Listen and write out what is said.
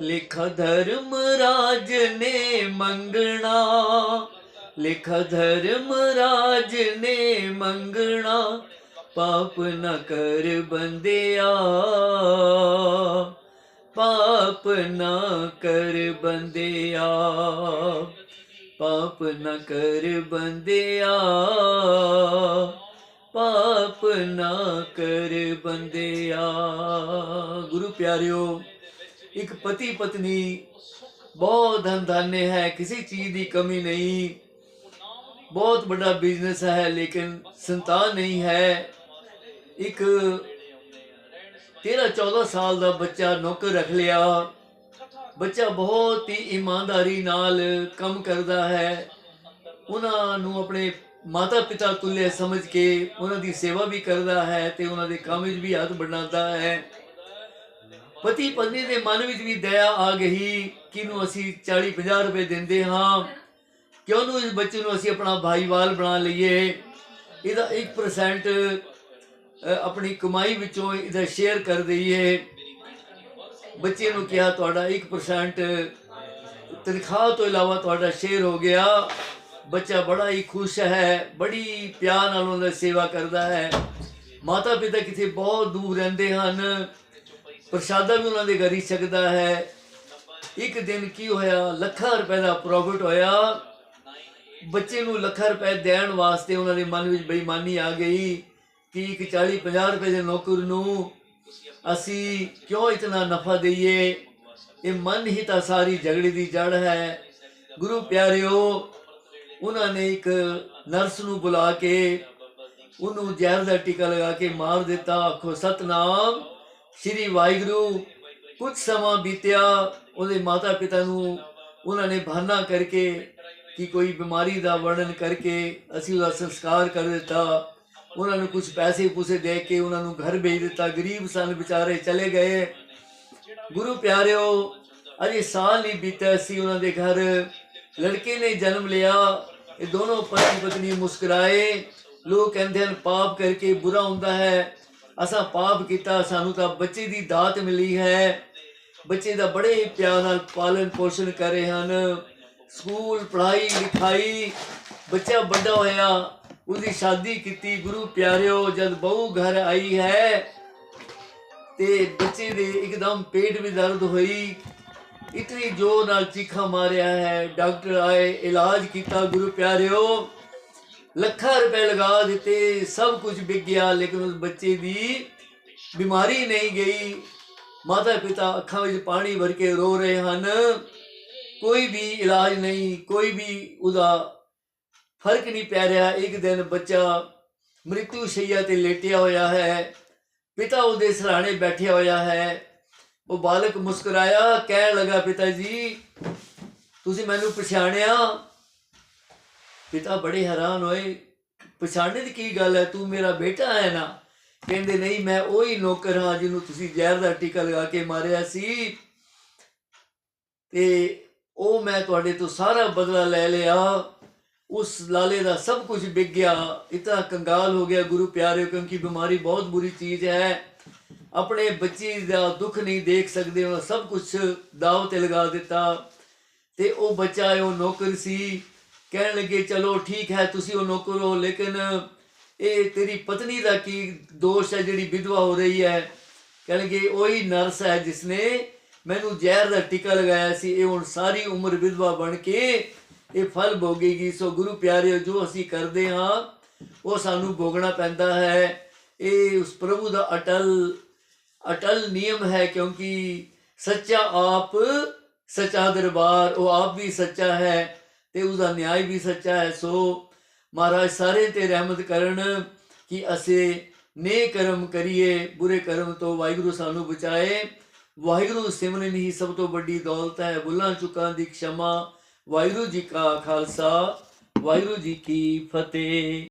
ਲਿਖ ਧਰਮ ਰਾਜ ਨੇ ਮੰਗਣਾ। ਲਿਖ ਧਰਮ ਰਾਜ ਨੇ ਮੰਗਣਾ, ਪਾਪ ਨਾ ਕਰ ਬੰਦਿਆ। ਪਾਪ ਨਾ ਕਰ ਬੰਦਿਆ। ਪਾਪ ਨਾ ਕਰ ਬੰਦਿਆ। ਪਾਪ ਨਾ ਕਰ ਬੰਦਿਆ। ਗੁਰੂ ਪਿਆਰਿਓ ਇੱਕ ਪਤੀ ਪਤਨੀ ਬਹੁਤ ਧੰਦਾਨੇ ਹੈ, ਕਿਸੇ ਚੀਜ਼ ਦੀ ਕਮੀ ਨਹੀਂ। ਬਹੁਤ ਵੱਡਾ ਬਿਜ਼ਨਸ ਹੈ, ਲੇਕਿਨ ਸੰਤਾਨ ਨਹੀਂ ਹੈ। ਇੱਕ 13 14 ਸਾਲ ਦਾ ਬੱਚਾ ਨੌਕਰ ਰੱਖ ਲਿਆ। ਬੱਚਾ ਬਹੁਤ ਹੀ ਇਮਾਨਦਾਰੀ ਨਾਲ ਕੰਮ ਕਰਦਾ ਹੈ। ਉਹਨਾਂ ਨੂੰ ਆਪਣੇ ਮਾਤਾ ਪਿਤਾ ਤੁੱਲੇ ਸਮਝ ਕੇ ਉਹਨਾਂ ਦੀ ਸੇਵਾ ਵੀ ਕਰਦਾ ਹੈ ਤੇ ਉਹਨਾਂ ਦੇ ਕੰਮ ਵਿੱਚ ਵੀ ਹੱਥ ਬਣਾਉਂਦਾ ਹੈ। ਪਤੀ ਪਤਨੀ ਦੇ ਮਨ ਵਿੱਚ ਵੀ ਦਇਆ ਆ ਗਈ ਕਿ ਨੂੰ ਅਸੀਂ 40 50 ਰੁਪਏ ਦਿੰਦੇ ਹਾਂ। ਕਿਉਂ ਨੂੰ ਇਸ ਬੱਚੇ ਨੂੰ ਅਸੀਂ ਆਪਣਾ ਭਾਈਵਾਲ ਬਣਾ ਲਈਏ? ਇਹਦਾ 1% ਆਪਣੀ ਕਮਾਈ ਵਿੱਚੋਂ ਇਹਦਾ ਸ਼ੇਅਰ ਕਰ ਦਈਏ। ਬੱਚੇ ਨੂੰ ਕਿਹਾ, ਤੁਹਾਡਾ 1% ਤਨਖਾਹ ਤੋਂ ਇਲਾਵਾ ਤੁਹਾਡਾ ਸ਼ੇਅਰ ਹੋ ਗਿਆ। ਬੱਚਾ ਬੜਾ ਹੀ ਖੁਸ਼ ਹੈ, ਬੜੀ ਪਿਆਰ ਨਾਲ ਉਹਨਾਂ ਦੀ ਸੇਵਾ ਕਰਦਾ ਹੈ। ਮਾਤਾ ਪਿਤਾ ਕਿਤੇ ਬਹੁਤ ਦੂਰ ਰਹਿੰਦੇ ਹਨ। ਪ੍ਰਸ਼ਾਦਾ ਵੀ ਉਹਨਾਂ ਦੇ ਘਰ ਹੀ ਸਕਦਾ ਹੈ। ਇੱਕ ਦਿਨ ਕੀ ਹੋਇਆ? ਲੱਖਾਂ ਰੁਪਏ ਦਾ ਪ੍ਰੋਫਿਟ ਹੋਇਆ। ਬੱਚੇ ਨੂੰ ਲੱਖਾਂ ਰੁਪਏ ਦੇਣ ਵਾਸਤੇ ਉਹਨਾਂ ਦੇ ਮਨ ਵਿੱਚ ਬੇਈਮਾਨੀ ਆ ਗਈ ਕਿ ਇੱਕ 40 50 ਰੁਪਏ ਦੇ ਨੌਕਰ ਨੂੰ ਅਸੀਂ ਕਿਉਂ ਇਤਨਾ ਨਫਾ ਦਈਏ? ਇਹ ਮਨ ਹੀ ਤਾਂ ਸਾਰੀ ਝਗੜੇ ਦੀ ਜੜ ਹੈ। ਗੁਰੂ ਪਿਆਰਿਓ, ਉਹਨਾਂ ਨੇ ਇੱਕ ਨਰਸ ਨੂੰ ਬੁਲਾ ਕੇ ਉਹਨੂੰ ਜ਼ਹਿਰ ਦਾ ਟੀਕਾ ਲਗਾ ਕੇ ਮਾਰ ਦਿੱਤਾ। ਆਖੋ, ਸਤਨਾਮ। ਸ਼੍ਰੀ ਵਾਹਿਗੁਰੂ, ਕੁਝ ਸਮਾਂ ਬੀਤਿਆ, ਉਹਦੇ ਮਾਤਾ ਪਿਤਾ ਨੂੰ ਉਹਨਾਂ ਨੇ ਬਹਾਨਾ ਕਰਕੇ ਕਿ ਕੋਈ ਬਿਮਾਰੀ ਦਾ ਵਰਣਨ ਕਰਕੇ ਅਸੀਂ ਉਹਦਾ ਸੰਸਕਾਰ ਕਰ ਦਿੱਤਾ। ਉਹਨਾਂ ਨੂੰ ਕੁਝ ਪੈਸੇ ਪੂਸੇ ਦੇ ਕੇ ਉਹਨਾਂ ਨੂੰ ਘਰ ਭੇਜ ਦਿੱਤਾ। ਗਰੀਬ ਸਨ ਵਿਚਾਰੇ ਚਲੇ ਗਏ। ਗੁਰੂ ਪਿਆਰਿਓ, ਅਜੇ ਸਾਲ ਨਹੀਂ ਬੀਤਿਆ ਸੀ ਉਹਨਾਂ ਦੇ ਘਰ। ਲੜਕੇ ਨੇ ਜਨਮ ਲਿਆ। ਇਹ ਦੋਨੋਂ ਪਤੀ ਪਤਨੀ ਮੁਸਕਰਾਏ। ਲੋਕ ਕਹਿੰਦੇ ਹਨ, ਪਾਪ ਕਰਕੇ ਬੁਰਾ ਹੁੰਦਾ ਹੈ। ਅਸਾਂ ਪਾਪ ਕੀਤਾ, ਸਾਨੂੰ ਤਾਂ ਬੱਚੇ ਦੀ ਦਾਤ ਮਿਲੀ ਹੈ। ਬੱਚੇ ਦਾ ਬੜੇ ਹੀ ਪਿਆਰ ਨਾਲ ਪਾਲਣ ਪੋਸ਼ਣ ਕਰ ਰਹੇ ਹਨ। ਸਕੂਲ, ਪੜ੍ਹਾਈ, ਲਿਖਾਈ, ਬੱਚਾ ਵੱਡਾ ਹੋਇਆ, ਉਹਦੀ ਸ਼ਾਦੀ ਕੀਤੀ। ਗੁਰੂ ਪਿਆਰਿਓ, ਜਦ ਬਹੂ ਘਰ ਆਈ ਹੈ, ਤੇ ਬੱਚੇ ਦੇ ਇੱਕਦਮ ਪੇਟ ਵਿੱਚ ਦਰਦ ਹੋਈ। ਇਤਨੀ ਜ਼ੋਰ ਨਾਲ ਚੀਖਾ ਮਾਰਿਆ ਹੈ। ਡਾਕਟਰ ਆਏ, ਇਲਾਜ ਕੀਤਾ। ਗੁਰੂ ਪਿਆਰਿਓ ਲੱਖਾਂ ਰੁਪਏ ਲਗਾ ਦਿੱਤੇ, ਸਭ ਕੁਝ ਵਿਕ ਗਿਆ, ਲੇਕਿਨ ਉਸ ਬੱਚੇ ਦੀ ਬਿਮਾਰੀ ਨਹੀਂ ਗਈ। ਮਾਤਾ ਪਿਤਾ ਅੱਖਾਂ ਵਿੱਚ ਪਾਣੀ ਭਰ ਕੇ ਰੋ ਰਹੇ ਹਨ। ਕੋਈ ਵੀ ਇਲਾਜ ਨਹੀਂ, ਕੋਈ ਵੀ ਉਹਦਾ ਫ਼ਰਕ ਨਹੀਂ ਪੈ ਰਿਹਾ। ਇੱਕ ਦਿਨ ਬੱਚਾ ਮ੍ਰਿਤੂ ਸ਼ਈਆ ਤੇ ਲੇਟਿਆ ਹੋਇਆ ਹੈ। ਪਿਤਾ ਉਹਦੇ ਸਰਾਣੇ ਬੈਠਿਆ ਹੋਇਆ ਹੈ। ਉਹ ਬਾਲਕ ਮੁਸਕਰਾਇਆ, ਕਹਿਣ ਲੱਗਾ, ਪਿਤਾ ਜੀ, ਤੁਸੀਂ ਮੈਨੂੰ ਪਛਾਣਿਆ? ਪਿਤਾ ਬੜੇ ਹੈਰਾਨ ਹੋਏ ਪਛਾਣਨੇ ਦੀ ਕੀ ਗੱਲ ਹੈ, ਤੂੰ ਮੇਰਾ ਬੇਟਾ ਹੈ ਨਾ। ਕਹਿੰਦੇ, ਨਹੀਂ, ਮੈਂ ਉਹੀ ਨੌਕਰ ਹਾਂ ਜਿਹਨੂੰ ਤੁਸੀਂ ਜ਼ਹਿਰ ਦਾ ਟੀਕਾ ਲਗਾ ਕੇ ਮਾਰਿਆ ਸੀ। ਤੇ ਉਹ ਮੈਂ ਤੁਹਾਡੇ ਤੋਂ ਸਾਰਾ ਬਦਲਾ ਲੈ ਲਿਆ। ਉਸ ਲਾਲੇ ਦਾ ਸਭ ਕੁਝ ਵਿਗ ਗਿਆ। ਇतना ਕੰਗਾਲ ਹੋ ਗਿਆ, ਗੁਰੂ ਪਿਆਰਿਓ, ਕਿਉਂਕਿ ਬਿਮਾਰੀ ਬਹੁਤ ਬੁਰੀ ਚੀਜ਼ ਹੈ। ਆਪਣੇ ਬੱਚੇ ਦਾ ਦੁੱਖ ਨਹੀਂ ਦੇਖ ਸਕਦੇ ਉਹ ਸਭ ਕੁਝ ਦਾਅ ਤੇ ਲਗਾ ਦਿੱਤਾ। ਤੇ ਉਹ ਬੱਚਾ, ਉਹ ਨੌਕਰ ਸੀ। ਕਹਿਣ ਲੱਗੇ, ਚਲੋ ਠੀਕ ਹੈ, ਤੁਸੀਂ ਉਹ ਨੌਕਰ ਹੋ, ਲੇਕਿਨ ਇਹ ਤੇਰੀ ਪਤਨੀ ਦਾ ਕੀ ਦੋਸ਼ ਹੈ, ਜਿਹੜੀ ਵਿਧਵਾ ਹੋ ਰਹੀ ਹੈ? ਕਹਿਣਗੇ ਉਹੀ ਨਰਸ ਹੈ ਜਿਸਨੇ ਮੈਨੂੰ ਜ਼ਹਿਰ ਦਾ ਟੀਕਾ ਲਗਾਇਆ ਸੀ, ਇਹ ਹੁਣ ਸਾਰੀ ਉਮਰ ਵਿਧਵਾ ਬਣ ਕੇ ਇਹ ਫਲ ਭੋਗੇਗੀ। ਸੋ ਗੁਰੂ ਪਿਆਰਿਓ, ਜੋ ਅਸੀਂ ਕਰਦੇ ਹਾਂ, ਉਹ ਸਾਨੂੰ ਭੋਗਣਾ ਪੈਂਦਾ ਹੈ। ਇਹ ਉਸ ਪ੍ਰਭੂ ਦਾ ਅਟਲ ਅਟਲ ਨਿਯਮ ਹੈ, ਕਿਉਂਕਿ ਸੱਚਾ ਆਪ ਸੱਚਾ ਦਰਬਾਰ, ਉਹ ਆਪ ਵੀ ਸੱਚਾ ਹੈ। ਤੇ ਉਹਦਾ ਨਿਆਂ ਵੀ ਸੱਚਾ ਹੈ। ਸੋ ਮਹਾਰਾਜ, ਸਾਰੇ ਤੇ ਰਹਿਮਤ ਕਰਨ ਕਿ ਅਸੀਂ ਨੇ ਕਰਮ ਕਰੀਏ, ਬੁਰੇ ਕਰਮ ਤੋਂ ਵਾਹਿਗੁਰੂ ਸਾਨੂੰ ਬਚਾਏ। ਵਾਹਿਗੁਰੂ ਸਿਮਰਨ ਹੀ ਸਭ ਤੋਂ ਵੱਡੀ ਦੌਲਤ ਹੈ। ਬੁੱਲਾਂ ਚੁੱਕਾਂ ਦੀ ਖਿਮਾ ਵਾਹਿਗੁਰੂ ਜੀ ਕਾ ਖਾਲਸਾ। ਵਾਹਿਗੁਰੂ ਜੀ ਕੀ ਫਤਿਹ।